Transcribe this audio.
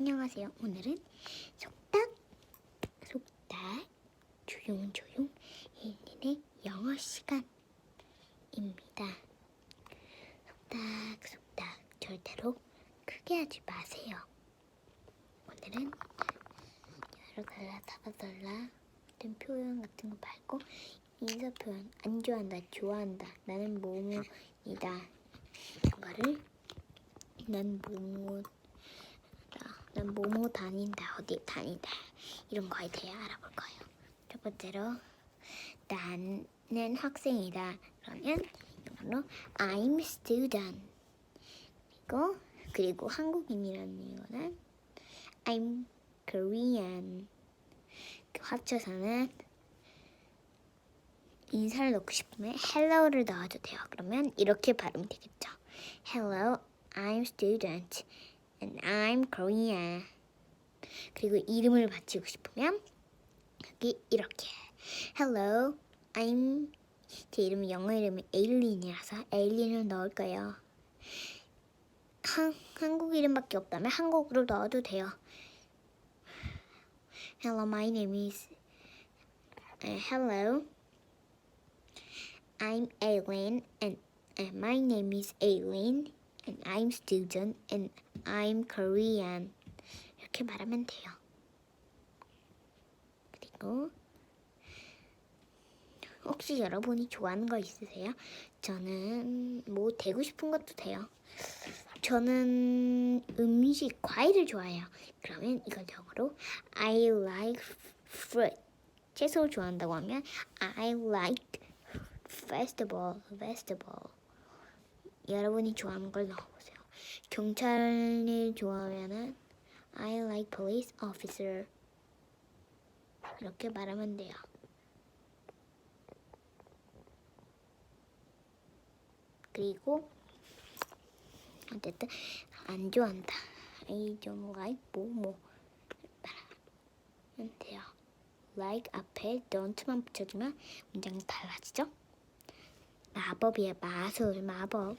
안녕하세요. 오늘은 속닥 속닥 조용조용 혜린의 영어 시간입니다. 속닥 속닥 절대로 크게 하지 마세요. 오늘은 여러 달라 다가달라 같은 표현 같은 거 말고 인사 표현 안 좋아한다 좋아한다 나는 뭐뭐이다 이거를 난 뭐뭐 난 뭐뭐 다닌다 어디 다닌다 이런 거에 대해 알아볼 거예요. 첫 번째로 나는 학생이다. 그러면 이걸로 I'm student. 그리고 그리고 한국인이라는 이거는 I'm Korean. 그 합쳐서는 인사를 넣고 싶으면 hello를 넣어도 돼요. 그러면 이렇게 발음 되겠죠. Hello, I'm student. And I'm Korean. 그리고 이름을 바치고 싶으면 여기 이렇게 Hello, I'm 제 이름은 영어 이름이 에일린이라서 에일린을 넣을 거예요. 한, 한국 이름밖에 없다면 한국으로 넣어도 돼요. Hello, my name is uh, Hello, I'm Aileen and uh, my name is Aileen and I'm student and I'm Korean. 이렇게 말하면 돼요. 그리고 혹시 여러분이 좋아하는 거 있으세요? 저는 뭐 되고 싶은 것도 돼요. 저는 음식 과일을 좋아해요. 그러면 이걸 영어로 I like fruit. 채소를 좋아한다고 하면 I like vegetable. vegetable. 여러분이 좋아하는 걸 넣어보세요. 경찰을 좋아하면은 I like police officer 이렇게 말하면 돼요. 그리고 어쨌든 안 좋아한다. I don't like 뭐뭐 말하면 돼요. like 앞에 don't만 붙여주면 문장이 달라지죠? 마법이에요. 마술, 마법.